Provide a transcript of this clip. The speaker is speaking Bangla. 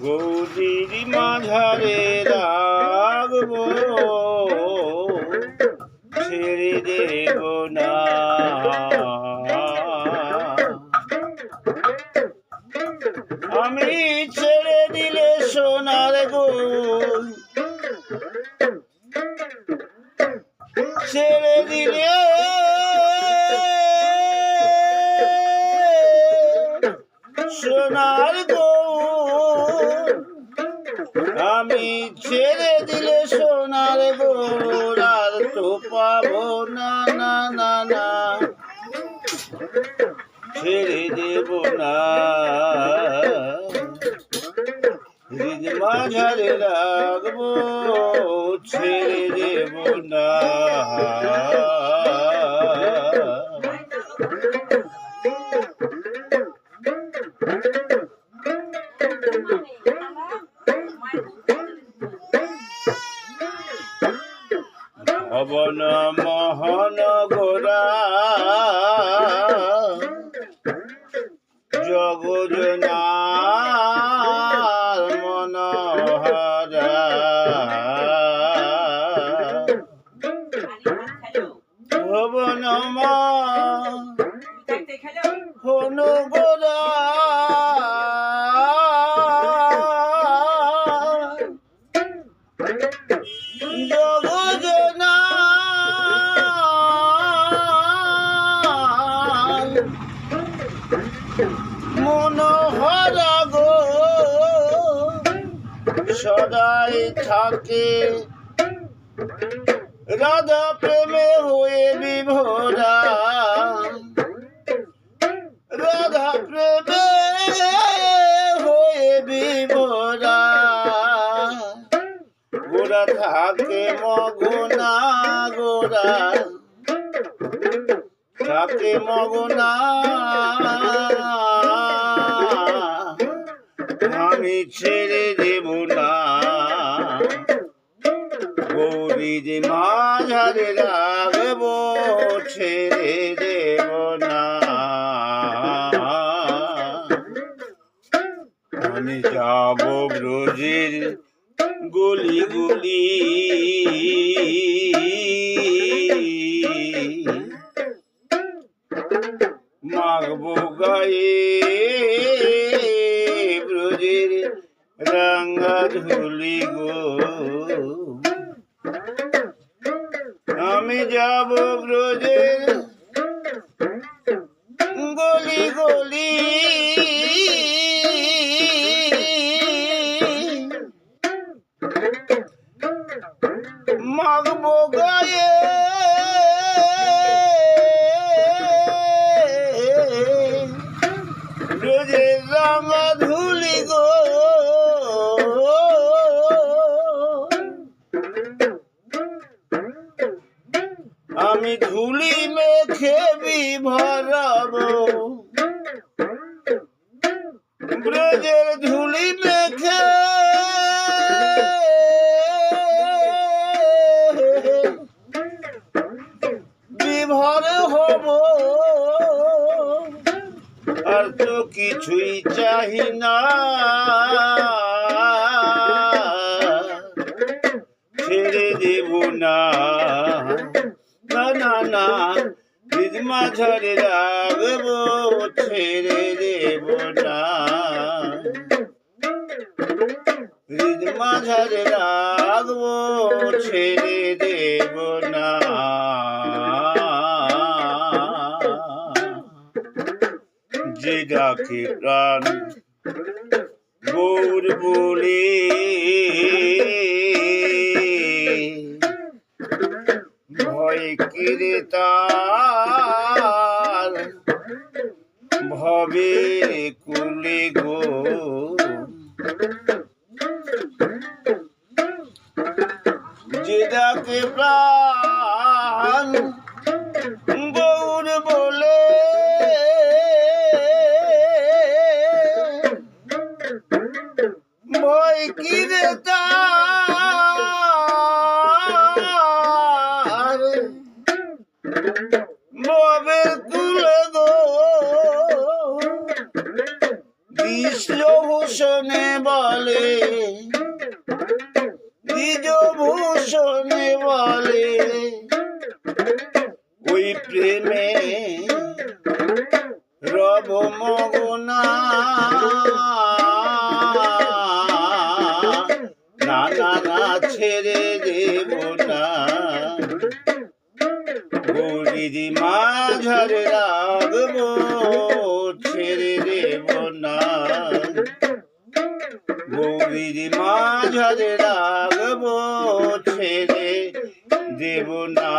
গৌরীর মাঝারে রাখব। ছেড়ে দেব না। আমি ছেড়ে দিলে সোনার গোল। ছেড়ে দিলে সোনার আমি ছেড়ে দিলে সোনার গোল আর তো পাবো না না না না। ছেড়ে দেব না। মাঝারে রাখব। ভবন মোহন গোরা জগজনার মনোহরা। ভবন মোহন গোরা সদাই থাকে। রাধা প্রেমে হয়ে বিভোরা। রাধা প্রেমে হয়ে বিভোরা। গোরা থাকে মগনা গোরা থাকে মগনা আমি ছেড়ে দেব না। গৌরী যে মাঝারে রাখব, ছেড়ে দেব না। আমি যাব ব্রজের গলি গলি। মাগব গায়ে রাঙ্গা ধুলি গো আমি যাব ব্রজের গলি গলি। মাগবো গায়ে। রোজের রাঙা ধুলি গো আমি ধুলি মেখে বিভরাবো। ব্রজের ধুলি মেখে। বিভর হব। আর তো কিছুই চাহি না। মাঝারে রাখব ছেড়ে দেব না। মাঝারে রাখব ছেড়ে দেব না। যে ডাকে প্রাণ, গৌর বলে কুলে গো। যে ডাকে প্রাণ ভূষণে বলে। দ্বিজ ভূষণে বলে। ওই প্রেমে রব মগনা। না না ছেড়ে দেব না গৌরীজি মাঝারে রাখব ছেড়ে দেব না। গৌরীজি মাঝারে রাখব ছেড়ে দেব না।